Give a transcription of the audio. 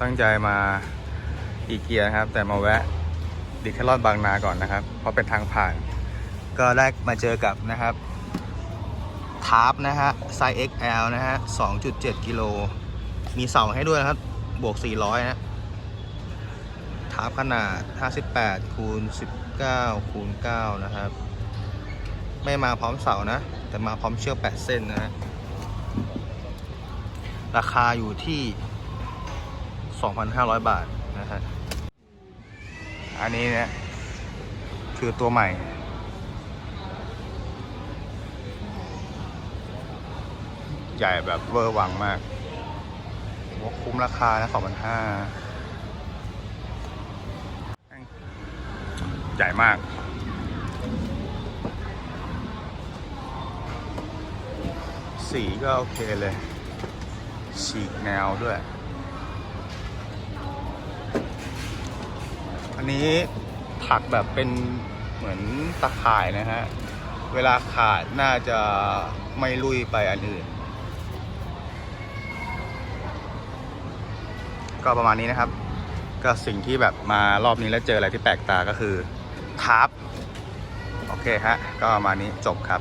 ตั้งใจมาอีเกียนะครับ แต่มาแวะดิแคลอนบางนาก่อนนะครับ เพราะเป็นทางผ่าน ก็ได้มาเจอกับนะครับทาร์ปนะฮะไซส์ XL นะฮะ 2.7 กิโล มีเสาให้ด้วยนะครับ บวก 400 นะทาร์ปขนาด 58 คูณ 19 คูณ 9 นะครับ ไม่มาพร้อมเสานะ แต่มาพร้อมเชือก 8 เส้นนะฮะ ราคาอยู่ที่ 2,500 บาทนะฮะอันนี้เนี่ยคือตัวใหม่ ใหญ่แบบเวอร์วังมากว่าคุ้มราคานะ2,500 ใหญ่มากสีก็โอเคเลย ฉีกแนวด้วย อันนี้ถักแบบเป็นเหมือนตะข่ายนะฮะ เวลาขาดน่าจะไม่ลุยไปอันอื่น ก็ประมาณนี้นะครับ ก็สิ่งที่แบบมารอบนี้แล้วเจออะไรที่แปลกตาก็คือทาร์ปโอเคฮะ ก็ประมาณนี้จบครับ